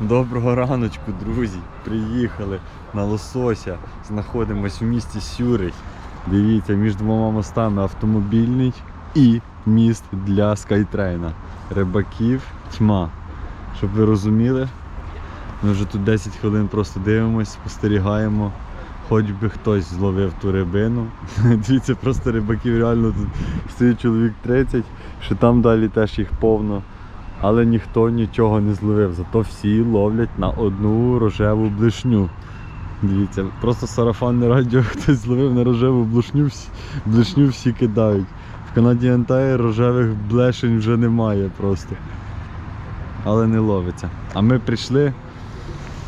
Доброго раночку, друзі. Приїхали на лосося. Знаходимось в місті Сюрий. Дивіться, між двома мостами автомобільний і міст для скайтрейна. Рибаків тьма. Щоб ви розуміли, ми вже тут 10 хвилин просто дивимось, спостерігаємо. Хоч би хтось зловив ту рибину. Дивіться, просто рибаків реально тут стоїть чоловік 30, що там далі теж їх повно але ніхто нічого не зловив. Зато всі ловлять на одну рожеву блишню. Дивіться, просто сарафанне радіо хтось зловив на рожеву блишню, всі, блишню всі кидають. В Канаді Антає рожевих блешень вже немає просто. Але не ловиться. А ми прийшли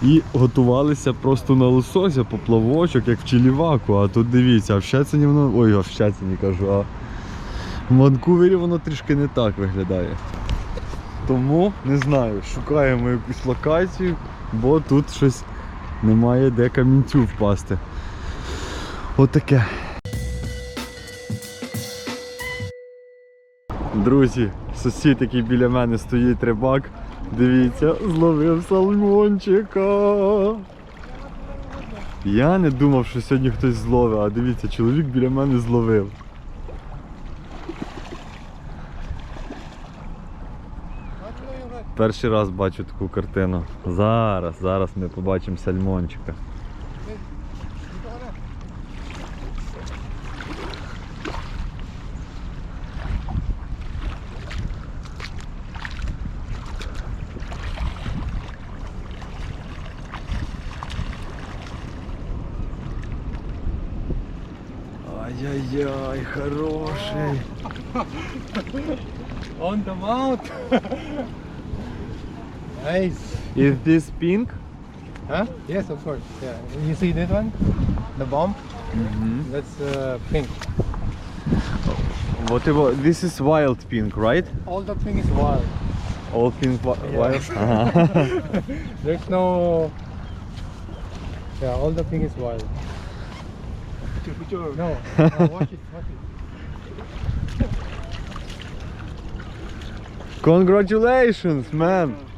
і готувалися просто на лосося, поплавочок, як в Чиліваку. А тут дивіться, а в Щецині воно. Ой, а в Щецині кажу, а в Ванкувері воно трішки не так виглядає. Тому не знаю, шукаємо якусь локацію, бо тут щось немає де камінцю впасти. Отаке. Друзі, сусід, який біля мене стоїть рибак. Дивіться, зловив сальмончика. Я не думав, що сьогодні хтось зловив, а дивіться, чоловік біля мене зловив. Перший раз бачу таку картину. Зараз, зараз ми побачимо сальмончика. Ай-яй-яй, хороший. Is this pink? Huh? Yes, of course. Yeah. You see this one? The bomb? Mm -hmm. That's uh, pink. Whatever. what about this is wild pink, right? All the pink is wild. All pink yeah. wild. Uh-huh. There's no. Yeah, all the pink is wild. No. no watch it. Watch it. Congratulations, man.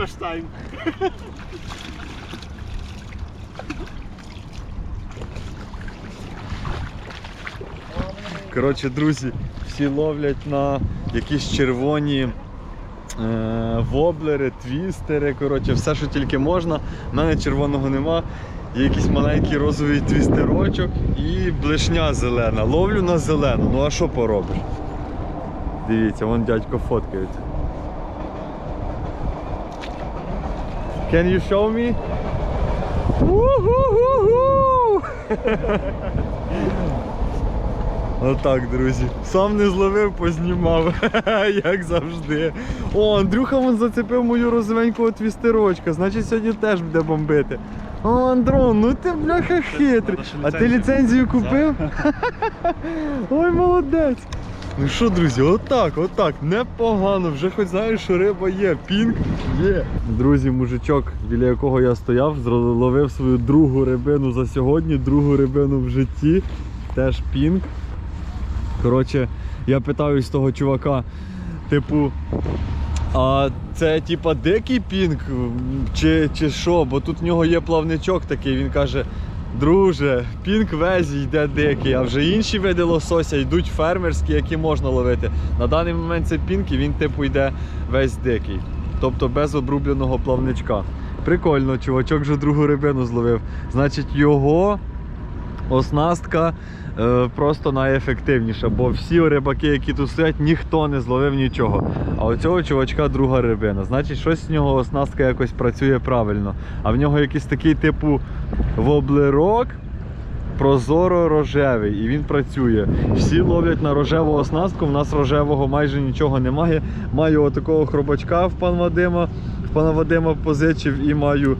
Time. Коротше, друзі, всі ловлять на якісь червоні е, воблери, твістери, коротше, все, що тільки можна. У мене червоного нема. Є якийсь маленький розовий твістерочок і блешня зелена. Ловлю на зелену. Ну а що поробиш? Дивіться, вон дядько фоткається. Can you show me? Отак, друзі. Сам не зловив, познімав, як завжди. О, Андрюха вон зацепив мою розовенького твістерочка, значить сьогодні теж буде бомбити. О, Андрон, ну ти бляха хитрий. А ти ліцензію купив? Ой, молодець. Ну що, друзі, отак, отак, непогано. Вже хоч знаєш, що риба є. Пінк є. Друзі, мужичок, біля якого я стояв, зловив свою другу рибину за сьогодні, другу рибину в житті. Теж пінк. Коротше, я питаюсь того чувака, типу, а це типа дикий пінк чи, чи що? Бо тут в нього є плавничок такий, він каже. Друже, пінк весь йде дикий, а вже інші види лосося йдуть фермерські, які можна ловити. На даний момент це пінк і він типу йде весь дикий. Тобто без обрубленого плавничка. Прикольно, чувачок вже другу рибину зловив. Значить, його оснастка е, просто найефективніша, бо всі рибаки, які тут стоять, ніхто не зловив нічого. А у цього чувачка друга рибина. Значить, щось з нього оснастка якось працює правильно. А в нього якийсь такий типу воблерок. Прозоро рожевий і він працює. Всі ловлять на рожеву оснастку. В нас рожевого майже нічого немає. Маю отакого хробачка в пан Вадима. В пана Вадима позичив і маю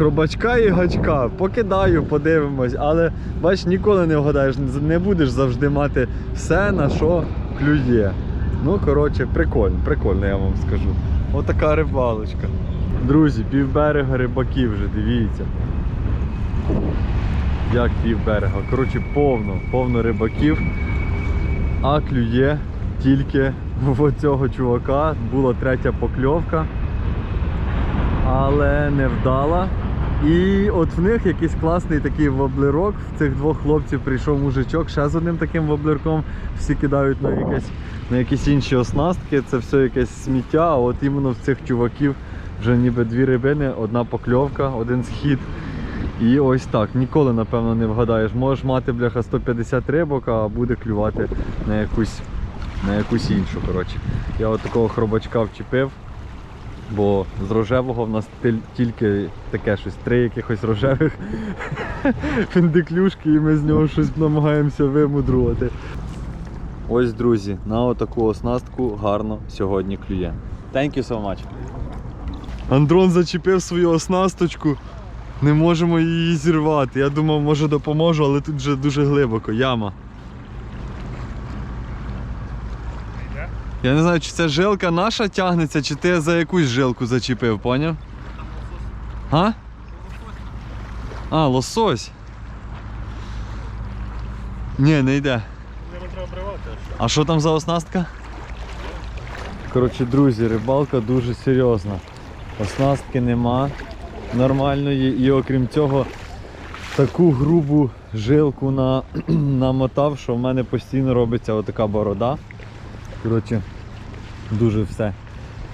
хробачка і гачка. Покидаю, подивимось, але бач, ніколи не вгадаєш, не будеш завжди мати все, на що клює. Ну, коротше, прикольно, прикольно, я вам скажу. Отака рибалочка. Друзі, півберега рибаків вже, дивіться. Як півберега. Коротше, повно, повно рибаків. А клює тільки в цього чувака. Була третя покльовка. але не вдала. І от в них якийсь класний такий воблерок. В цих двох хлопців прийшов мужичок ще з одним таким воблерком. Всі кидають на якесь, на якісь інші оснастки. Це все якесь сміття. А от іменно в цих чуваків вже ніби дві рибини, одна покльовка, один схід. І ось так. Ніколи, напевно, не вгадаєш. Можеш мати бляха 150 рибок, а буде клювати на якусь, на якусь іншу. Коротше. Я от такого хробачка вчепив. Бо з рожевого в нас тільки таке щось, три якихось рожевих фіндиклюшки, і ми з нього щось намагаємося вимудрувати. Ось, друзі, на отаку оснастку гарно сьогодні клює. Thank you so much. Андрон зачепив свою оснасточку. Не можемо її зірвати. Я думав, може допоможу, але тут вже дуже глибоко. Яма. Я не знаю, чи це жилка наша тягнеться, чи ти за якусь жилку зачепив, поняв? А? А, лосось. Ні, не йде. А що там за оснастка? Коротше, друзі, рибалка дуже серйозна. Оснастки нема нормальної і окрім цього таку грубу жилку на, намотав, що в мене постійно робиться отака борода. Коротше, дуже все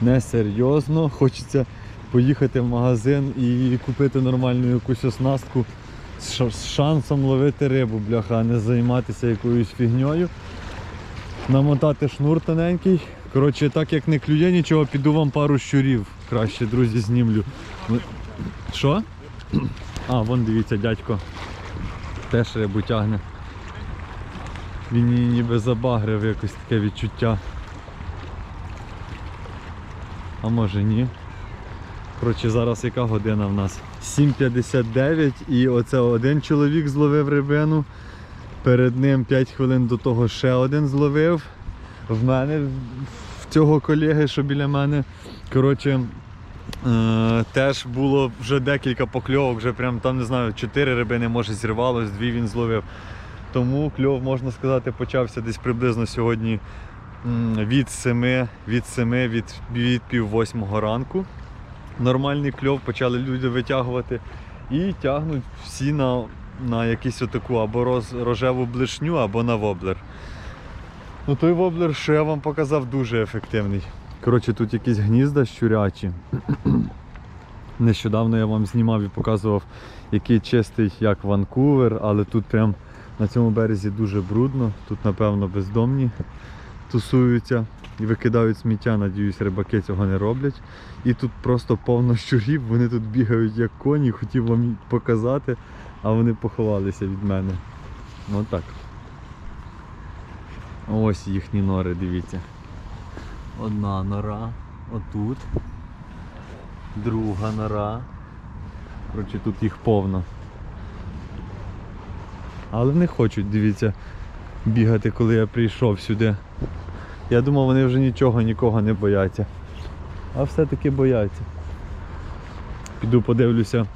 несерйозно. Хочеться поїхати в магазин і купити нормальну якусь оснастку з шансом ловити рибу, бляха, а не займатися якоюсь фігньою намотати шнур тоненький. Коротше, так як не клює нічого, піду вам пару щурів. Краще, друзі, знімлю. Що? А, вон дивіться, дядько. Теж рибу тягне. Він її ніби забагрив якось таке відчуття. А може ні. Коротше, зараз яка година в нас? 7.59 і оце один чоловік зловив рибину. Перед ним 5 хвилин до того ще один зловив. В мене, в цього колеги, що біля мене. Коротше, е, теж було вже декілька покльовок, вже прям там не знаю, 4 рибини може зірвалось, дві він зловив. Тому кльов, можна сказати, почався десь приблизно сьогодні від 7, від 7, від, від пів восьмого ранку. Нормальний кльов почали люди витягувати і тягнуть всі на, на якусь отаку або роз, рожеву блишню, або на воблер. Ну той воблер, що я вам показав, дуже ефективний. Коротше, тут якісь гнізда щурячі. Нещодавно я вам знімав і показував, який чистий, як Ванкувер, але тут прям на цьому березі дуже брудно. Тут, напевно, бездомні тусуються і викидають сміття. Надіюсь, рибаки цього не роблять. І тут просто повно щурів, вони тут бігають як коні, хотів вам показати, а вони поховалися від мене. Отак. Ось їхні нори, дивіться. Одна нора отут. Друга нора. Коротше, тут їх повно. Але не хочуть, дивіться, бігати, коли я прийшов сюди. Я думав, вони вже нічого, нікого не бояться. А все-таки бояться. Піду подивлюся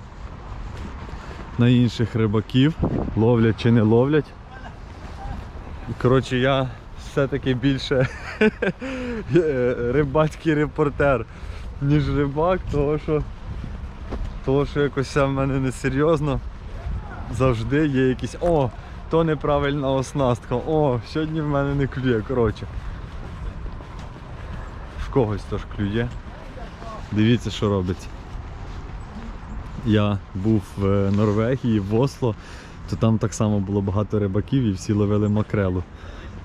на інших рибаків, ловлять чи не ловлять. Коротше, я все-таки більше рибацький репортер, ніж рибак, того що, того, що якось в мене несерйозно. Завжди є якісь. О, то неправильна оснастка. О, сьогодні в мене не клює. Коротше. В когось тож клює. Дивіться, що робиться. Я був в Норвегії, в Осло, то там так само було багато рибаків і всі ловили макрелу.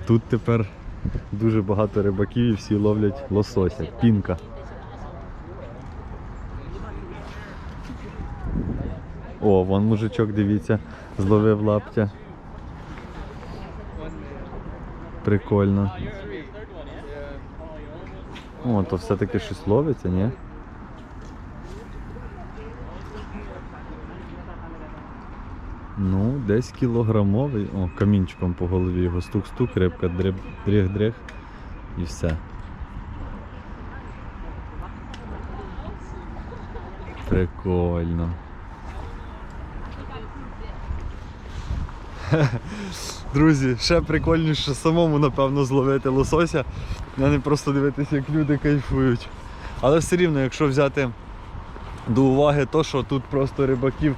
Тут тепер дуже багато рибаків і всі ловлять лосося, пінка. О, вон мужичок, дивіться, зловив лаптя. Прикольно. О, то все-таки щось ловиться, ні? Ну, десь кілограмовий. О, камінчиком по голові його стук-стук, рибка дріб, дріх-дріх і все. Прикольно. Друзі, ще прикольніше самому, напевно, зловити лосося, а не просто дивитися, як люди кайфують. Але все рівно, якщо взяти до уваги то, що тут просто рибаків,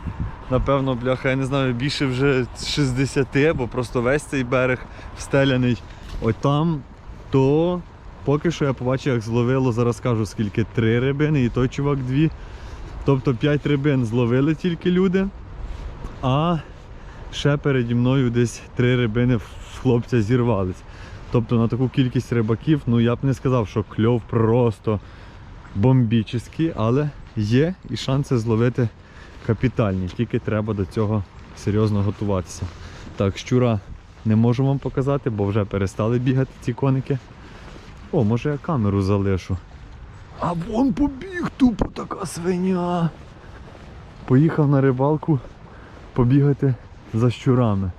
напевно, бляха, я не знаю, більше вже 60, бо просто весь цей берег встеляний. От там, то поки що я побачив, як зловило, зараз кажу, скільки три рибини, і той чувак дві. Тобто 5 рибин зловили тільки люди, а ще переді мною десь три рибини в хлопця зірвались. Тобто на таку кількість рибаків, ну я б не сказав, що кльов просто бомбічний, але є і шанси зловити капітальні. Тільки треба до цього серйозно готуватися. Так, щура не можу вам показати, бо вже перестали бігати ці коники. О, може я камеру залишу. А вон побіг тупо така свиня. Поїхав на рибалку побігати за щурами.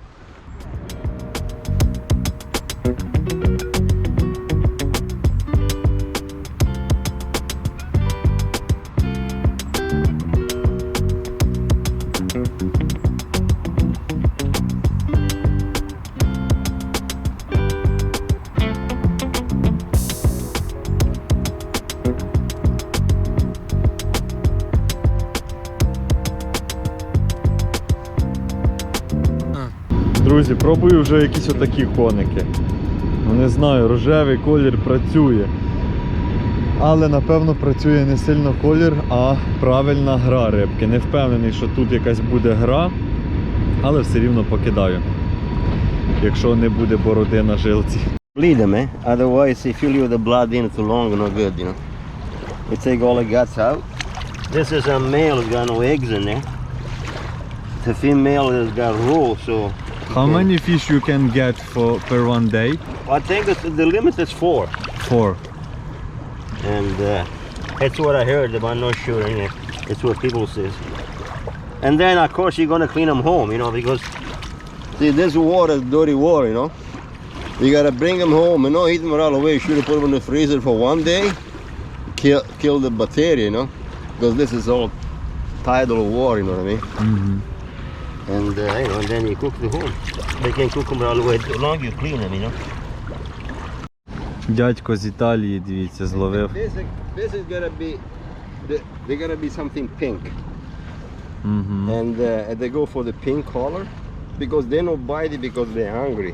Пробую вже якісь отакі коники. Ну не знаю, рожевий колір працює. Але напевно працює не сильно колір, а правильна гра рибки. Не впевнений, що тут якась буде гра, але все рівно покидаю. Якщо не буде бороди на жилці. Bleed them, eh? Otherwise, if you leave the blood in too long, no good, you know. We take all the guts out. This is a male who's got no eggs in there. The female has got roe, so. How many fish you can get for per one day? I think the limit is four. Four. And uh, that's what I heard, but I'm not sure. Anyway. That's what people says. And then, of course, you're gonna clean them home, you know, because see, this water is dirty water, you know. You gotta bring them home and not eat them right away. You should put them in the freezer for one day, kill kill the bacteria, you know, because this is all tidal water, you know what I mean? Mm -hmm And uh, you know, and then you cook the home. They can cook them all the way too long. You clean them, you know. Дядько з Італії, дивіться, зловив. This is, this is gonna be, the, they're gonna be something pink, Угу. and uh, they go for the pink color because they don't bite it because they're hungry.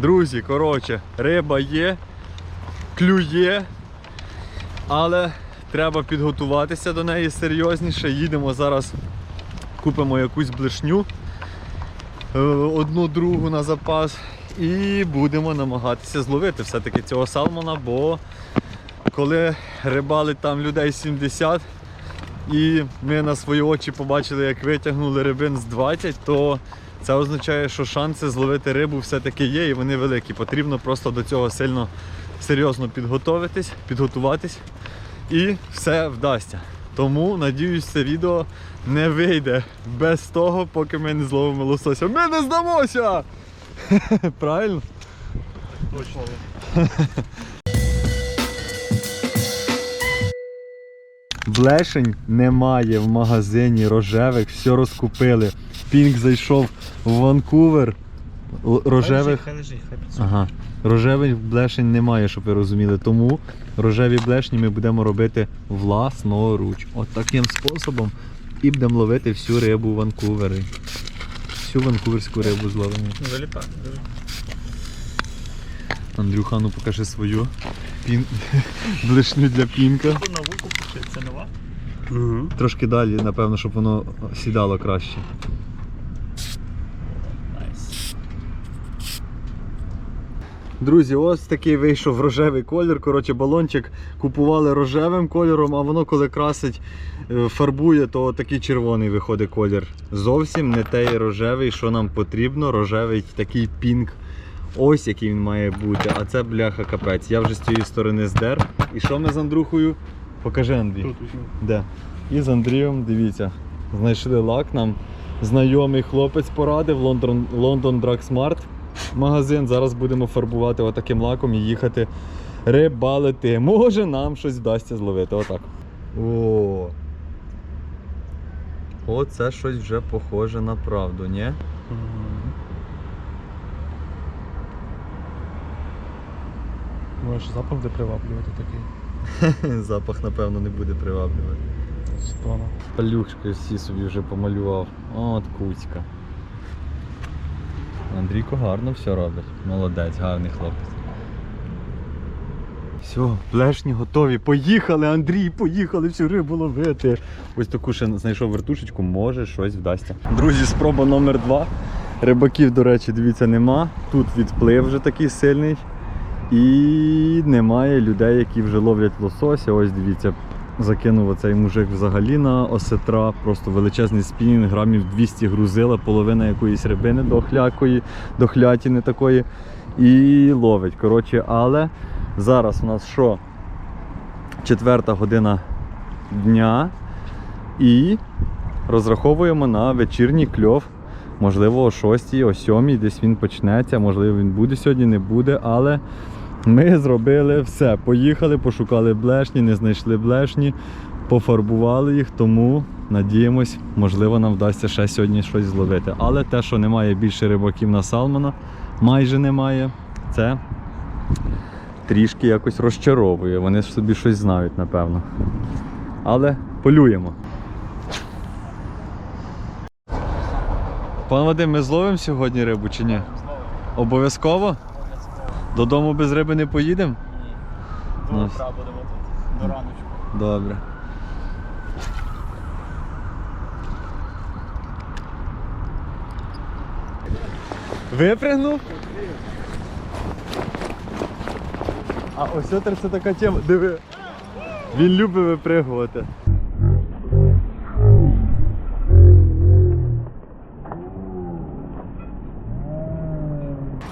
Друзі, коротше, риба є, клює, але треба підготуватися до неї серйозніше. Їдемо зараз, купимо якусь блишню, е, одну другу на запас, і будемо намагатися зловити все-таки цього салмона, бо коли рибалить там людей 70, і ми на свої очі побачили, як витягнули рибин з 20, то це означає, що шанси зловити рибу все-таки є і вони великі. Потрібно просто до цього сильно серйозно підготуватись, підготуватись і все вдасться. Тому надіюсь, це відео не вийде без того, поки ми не зловимо лосося. Ми не здамося! Правильно? Точно. Блешень немає в магазині рожевих, все розкупили. Пінк зайшов в Ванкувер. Рожевих. Хай лежить, хай працює. Ага. Рожевих блешень немає, щоб ви розуміли. Тому рожеві блешні ми будемо робити власноруч. От таким способом і будемо ловити всю рибу в Ванкувері. Всю ванкуверську рибу зловимо. Заліпа. Андрюха, ну покажи свою пін... блешню для пінка. На вуку це нова. Трошки далі, напевно, щоб воно сідало краще. Друзі, ось такий вийшов рожевий колір. Коротше, балончик купували рожевим кольором, а воно коли красить, е, фарбує, то такий червоний виходить колір. Зовсім не той рожевий, що нам потрібно. Рожевий такий пінк. Ось який він має бути. А це бляха капець. Я вже з цієї сторони здер. І що ми з Андрухою? Покажи Андрій. Тут. Де? І з Андрієм, дивіться, знайшли лак нам. Знайомий хлопець порадив Лондон, Лондон Smart магазин. Зараз будемо фарбувати отаким лаком і їхати рибалити. Може нам щось вдасться зловити. Отак. О. Оце щось вже похоже на правду, ні? Може запах буде приваблювати такий. Запах, напевно, не буде приваблювати. Стона. Палюшки всі собі вже помалював. От куцька. Андрійко гарно все робить. Молодець, гарний хлопець. Все, плешні готові. Поїхали, Андрій, поїхали всю рибу ловити. Ось таку ще знайшов вертушечку, може щось вдасться. Друзі, спроба номер два. Рибаків, до речі, дивіться, нема. Тут відплив вже такий сильний. І немає людей, які вже ловлять лосося. Ось дивіться, закинув оцей мужик взагалі на осетра, просто величезний спінінг, грамів 200 грузила, половина якоїсь рибини дохлякої, дохлятини такої. І ловить. Коротше, але зараз у нас що? Четверта година дня. І розраховуємо на вечірній кльов. Можливо, о 6, о 7 десь він почнеться, можливо, він буде сьогодні, не буде, але ми зробили все. Поїхали, пошукали блешні, не знайшли блешні, пофарбували їх, тому надіємось, можливо, нам вдасться ще сьогодні щось зловити. Але те, що немає більше рибаків на салмона, майже немає, це трішки якось розчаровує. Вони собі щось знають, напевно. Але полюємо. Пан Вадим, ми зловимо сьогодні рибу чи ні? Обов'язково? Додому без риби не поїдемо? Ні. До Ну, утра будемо тут. До раночку. Добре. Випрягнув? А ось це така тема. Диви. Він любить випригувати.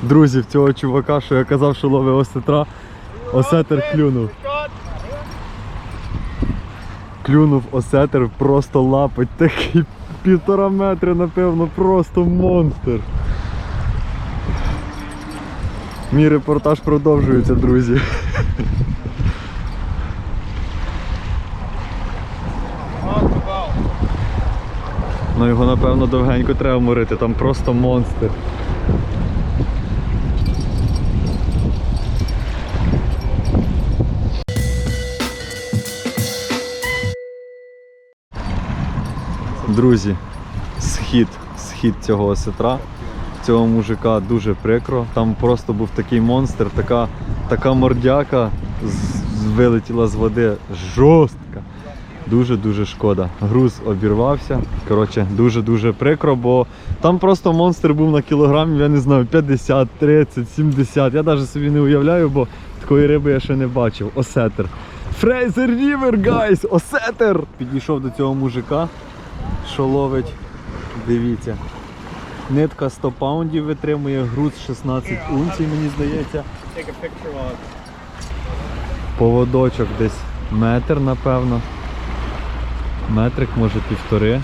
Друзі, в цього чувака, що я казав, що ловить осетра, осетер клюнув. Клюнув осетер, просто лапить такий півтора метри, напевно, просто монстр. Мій репортаж продовжується, друзі. Ну його напевно довгенько треба морити, там просто монстр. Друзі, схід, схід цього осетра, цього мужика дуже прикро. Там просто був такий монстр, така, така мордяка вилетіла з води жорстка. Дуже-дуже шкода. Груз обірвався. Коротше, дуже-дуже прикро, бо там просто монстр був на кілограмів, я не знаю, 50, 30, 70. Я навіть собі не уявляю, бо такої риби я ще не бачив. Осетер. Фрейзер Рівер, гайс! Осетер! Підійшов до цього мужика, що ловить. Дивіться. Нитка 100 паундів витримує, груз 16 унцій, мені здається. Поводочок десь метр, напевно. Метрик, може півтори.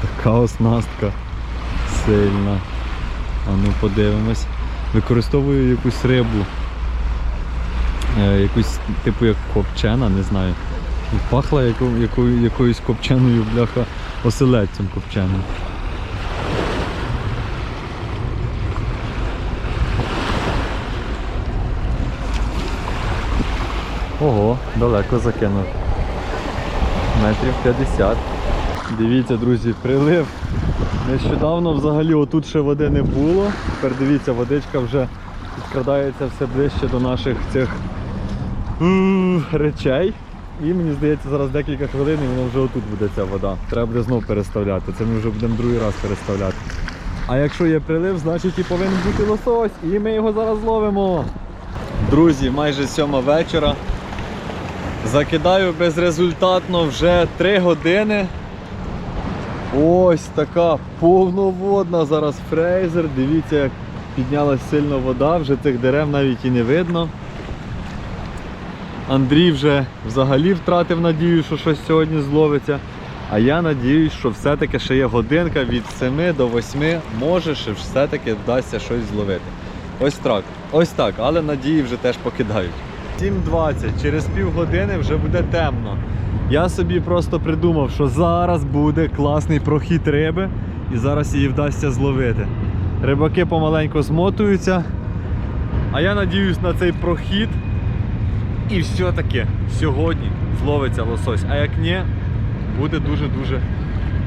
Така оснастка сильна. А ну подивимось. Використовую якусь рибу. Е, якусь типу як копчена, не знаю. Пахла яко, яко, якоюсь копченою, бляха, оселедцем копченим. Ого, далеко закинув. Метрів 50. Дивіться, друзі, прилив. Нещодавно взагалі отут ще води не було. Тепер дивіться, водичка вже підкрадається все ближче до наших цих речей. І мені здається, зараз декілька хвилин і воно вже отут буде ця вода. Треба буде знову переставляти. Це ми вже будемо другий раз переставляти. А якщо є прилив, значить і повинен бути лосось. І ми його зараз ловимо. Друзі, майже сьома вечора. Закидаю безрезультатно вже 3 години. Ось така повноводна зараз фрейзер. Дивіться, як піднялась сильно вода, вже цих дерев навіть і не видно. Андрій вже взагалі втратив надію, що щось сьогодні зловиться. А я надіюсь, що все-таки ще є годинка від 7 до 8, може ще все-таки вдасться щось зловити. Ось так, ось так, але надії вже теж покидають. 7.20, через півгодини вже буде темно. Я собі просто придумав, що зараз буде класний прохід риби і зараз її вдасться зловити. Рибаки помаленьку змотуються, а я надіюсь на цей прохід. І все-таки сьогодні зловиться лосось. А як ні, буде дуже-дуже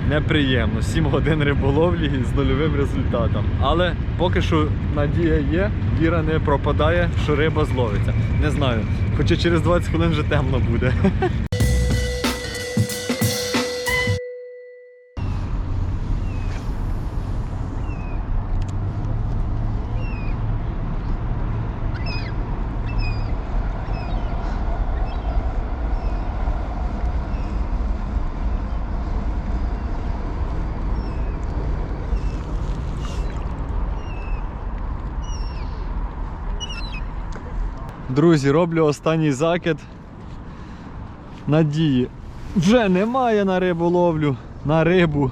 неприємно. 7 годин риболовлі з нульовим результатом. Але поки що надія є, віра не пропадає, що риба зловиться. Не знаю. Хоча через 20 хвилин вже темно буде. Друзі, роблю останній закид. Надії. Вже немає на риболовлю, на рибу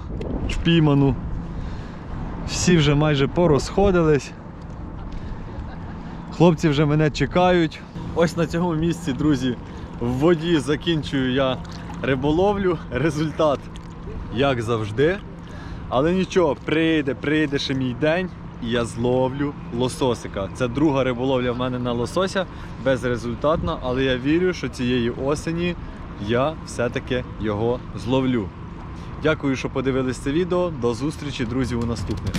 впійману. Всі вже майже порозходились. Хлопці вже мене чекають. Ось на цьому місці, друзі, в воді закінчую я риболовлю. Результат, як завжди. Але нічого, прийде, прийде ще мій день, я зловлю лососика. Це друга риболовля в мене на лосося, безрезультатна, але я вірю, що цієї осені я все-таки його зловлю. Дякую, що подивились це відео. До зустрічі, друзі, у наступних.